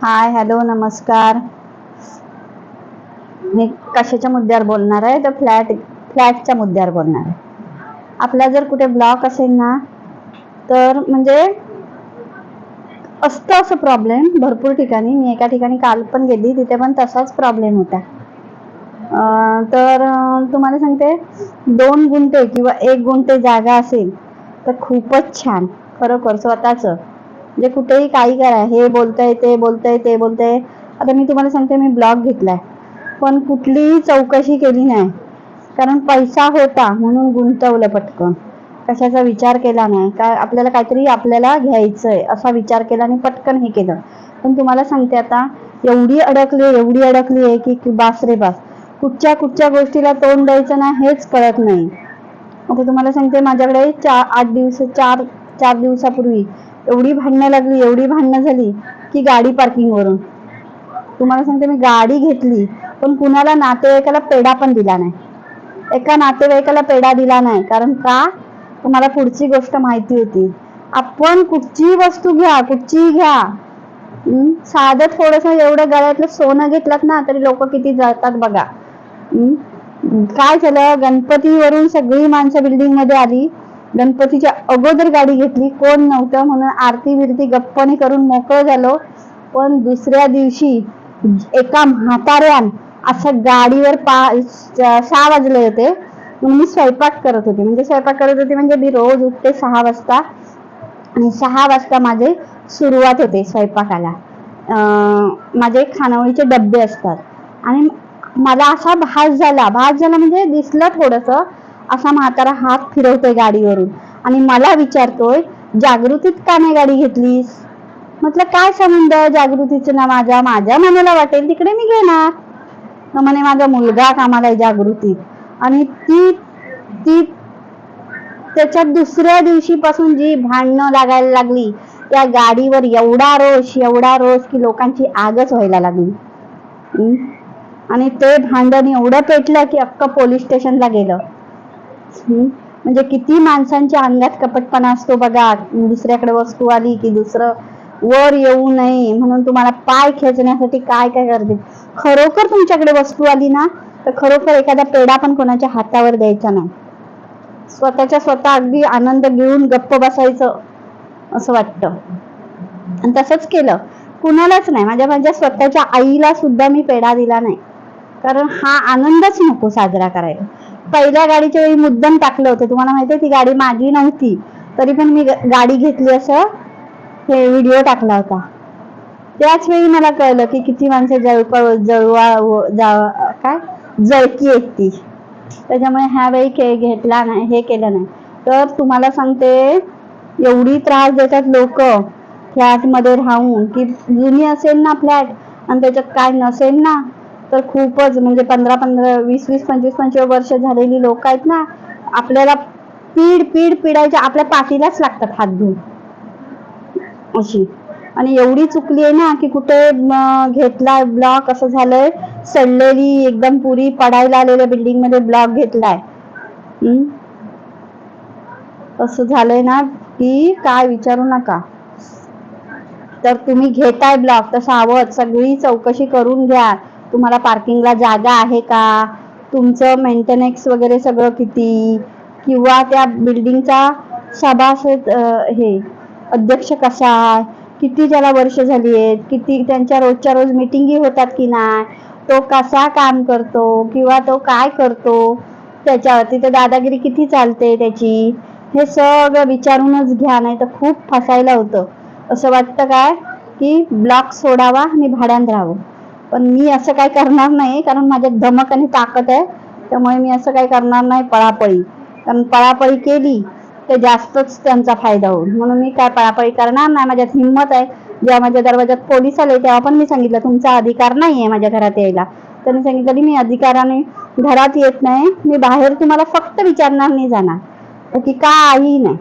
Hi hello नमस्कार. मी कशाच्या मुद्द्यावर बोलणार आहे? तर फ्लॅट फ्लॅटच्या मुद्द्यावर बोलणार आहे. आपला जर कुठे ब्लॉक असेल ना तर म्हणजे असतं असं प्रॉब्लेम भरपूर ठिकाणी. मी एका ठिकाणी काल पण गेली तिथे पण तसाच प्रॉब्लेम होता. तर तुम्हाला सांगते दोन गुंठे किंवा एक गुंठे जागा असेल तर खूपच छान. खरोखर स्वतःचं. म्हणजे कुठेही काही करा हे बोलतंय ते बोलतंय ते बोलतंय. आता मी तुम्हाला सांगते मी ब्लॉग घेतलाय. पण कुठलीही चौकशी केली नाही. कारण पैसा होता म्हणून गुंतवलं पटकन. कशाचा विचार केला नाही. काय आपल्याला काहीतरी आपल्याला घ्यायचंय असा विचार केला आणि पटकन हे केलं. पण तुम्हाला सांगते आता एवढी अडकली एवढी अडकली आहे की बास रे बास. कुठच्या कुठच्या गोष्टीला तोंड द्यायचं ना हेच कळत नाही. आता तुम्हाला सांगते माझ्याकडे चार आठ दिवस चार चार दिवसापूर्वी एवढी भांडणं लागली एवढी भांडणं झाली की गाडी पार्किंगवरून तुम्हाला सांगते मी गाडी घेतली पण कुणाला नातेवाईकाला पेढा पण दिला नाही. एका नातेवाईकाला पेढा दिला नाही. कारण का? तुम्हाला पुढची गोष्ट माहिती होती. आपण कुठचीही वस्तू घ्या कुठचीही घ्या. साधं थोडस एवढं गळ्यातलं सोनं घेतलात ना तरी लोक किती जळतात बघा. काय झालं? गणपतीवरून सगळी माणसं बिल्डिंगमध्ये आली. गणपतीच्या अगोदर गाडी घेतली. कोण नव्हतं म्हणून आरती बिरती गप्पाने करून मोकळं झालो. पण दुसऱ्या दिवशी एका म्हाताऱ्यान असं गाडीवर पा सहा वाजले होते. मी स्वयंपाक करत होते. म्हणजे स्वयंपाक करत होते म्हणजे मी रोज उठते सहा वाजता. आणि सहा वाजता माझे सुरुवात होते स्वयंपाकाला. माझे खानावळीचे डब्बे असतात. आणि मला असा भास झाला. भास झाला म्हणजे दिसलं थोडंसं. असा म्हातारा हात फिरवतोय गाडीवरून. आणि मला विचारतोय जागृतीत का नाही गाडी घेतलीस? म्हटलं काय संबंध? जागृतीचं ना माझ्या माझ्या मनाला वाटेल तिकडे मी घेणार. तर म्हणे माझा मुलगा कामाला आहे जागृतीत. आणि ती ती त्याच्यात दुसऱ्या दिवशीपासून जी भांडणं लागायला लागली त्या गाडीवर एवढा रोष एवढा रोष की लोकांची आगच व्हायला लागली. आणि ते भांडण एवढं पेटलं की अक्क पोलीस स्टेशनला गेलं. म्हणजे किती माणसांच्या अंगात कपटपणा असतो बघा. दुसऱ्याकडे वस्तू आली की दुसरं वर येऊ नये. म्हणून तुम्हाला पाय खेचण्यासाठी काय काय करते? खरोखर तुमच्याकडे वस्तू आली ना तर खरोखर एखादा पेढा पण कोणाच्या हातावर द्यायचा नाही. स्वतःच्या स्वतः अगदी आनंद घेऊन गप्प बसायचं असं वाटतं. आणि तसंच केलं. कुणालाच नाही. माझ्या माझ्या स्वतःच्या आईला सुद्धा मी पेढा दिला नाही. कारण हा आनंदच नको साजरा करायला. पहिल्या गाडीच्या वेळी मुद्दम टाकलं होतं. तुम्हाला माहितीये ती गाडी माझी नव्हती. तरी पण मी गाडी घेतली असं हे व्हिडिओ टाकला होता. त्याच वेळी मला कळलं की किती माणसं जळपळ जळवा जा- काय? जळकी आहेत ती. त्याच्यामुळे ह्या वेळी खेळ घेतला नाही हे केलं नाही. तर तुम्हाला सांगते एवढी त्रास देतात लोक. फ्लॅटमध्ये राहून की जुनी असेल ना फ्लॅट आणि त्याच्यात काय नसेल ना तर खूपच म्हणजे पंधरा पंधरा वीस वीस पंचवीस पंचवीस वर्ष झालेली लोक आहेत ना आपल्याला पीड पीड पिडायच्या आपल्या पाठीलाच लागतात हात धुवून अशी. आणि एवढी चुकली आहे ना की कुठे घेतलाय ब्लॉक असं झालंय सडलेली एकदम पुरी पडायला आलेल्या बिल्डिंगमध्ये ब्लॉक घेतलाय. हम्म? असं झालंय ना की काय विचारू नका. तर तुम्ही घेताय ब्लॉक तर सावध सगळी चौकशी करून घ्या. तुम्हाला पार्किंगला जागा आहे का? तुमचं मेंटेनन्स वगैरे सगळं किती? किंवा त्या बिल्डिंगचा सभासद हे अध्यक्ष कसा आहे? किती त्याला वर्ष झाली आहेत? किती त्यांच्या रोजच्या रोज मिटिंगी होतात की नाही? तो कसा काम करतो? किंवा तो काय करतो? त्याच्यावरती तर दादागिरी किती चालते त्याची? हे सगळं विचारूनच घ्या नाही तर खूप फसायला होतं. असं वाटतं काय? की ब्लॉक सोडावा आणि भाड्यात राहावं. पण मी असं काय करणार नाही कारण माझ्यात धमक आणि ताकद आहे. त्यामुळे मी असं काय करणार नाही पळापळी. कारण पळापळी केली तर जास्तच त्यांचा फायदा होईल. म्हणून मी काय पळापळी करणार नाही माझ्यात हिंमत आहे. जेव्हा माझ्या दरवाजात पोलीस आले तेव्हा पण मी सांगितलं तुमचा अधिकार नाही आहे माझ्या घरात यायला. त्यांनी सांगितलं की मी अधिकाराने घरात येत नाही मी बाहेर तुम्हाला फक्त विचारणार नाही जाणार. की काही नाही.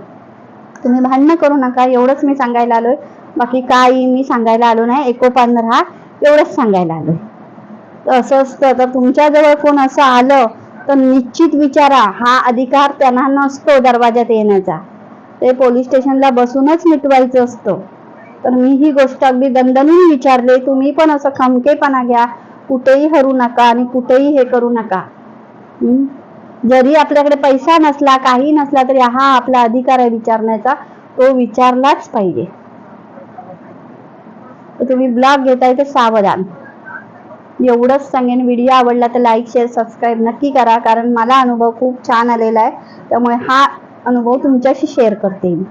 तुम्ही भांडणं करू नका एवढंच मी सांगायला आलोय. बाकी काही मी सांगायला आलो नाही. एकोपान राहा. एवढंच सांगायला आलोय. तर असं असतं तर तुमच्याजवळ कोण असं आलं तर निश्चित विचारा हा अधिकार त्यांना नसतो दरवाजात येण्याचा. ते पोलीस स्टेशनला बसूनच मिटवायचं असतं. तर मी ही गोष्ट अगदी दणदणून विचारले तुम्ही पण असं खमकेपणा घ्या कुठेही हरू नका आणि कुठेही हे करू नका. हम्म? जरी आपल्याकडे पैसा नसला काही नसला तरी हा आपला अधिकार आहे विचारण्याचा. तो विचारलाच पाहिजे. तुम्ही ब्लॉग घेताय तर सावधान. एवढंच सांगेन व्हिडिओ आवडला तर लाईक शेअर सबस्क्राईब नक्की करा कारण मला अनुभव खूप छान आलेला आहे. त्यामुळे हा अनुभव तुमच्याशी शेअर करते मी.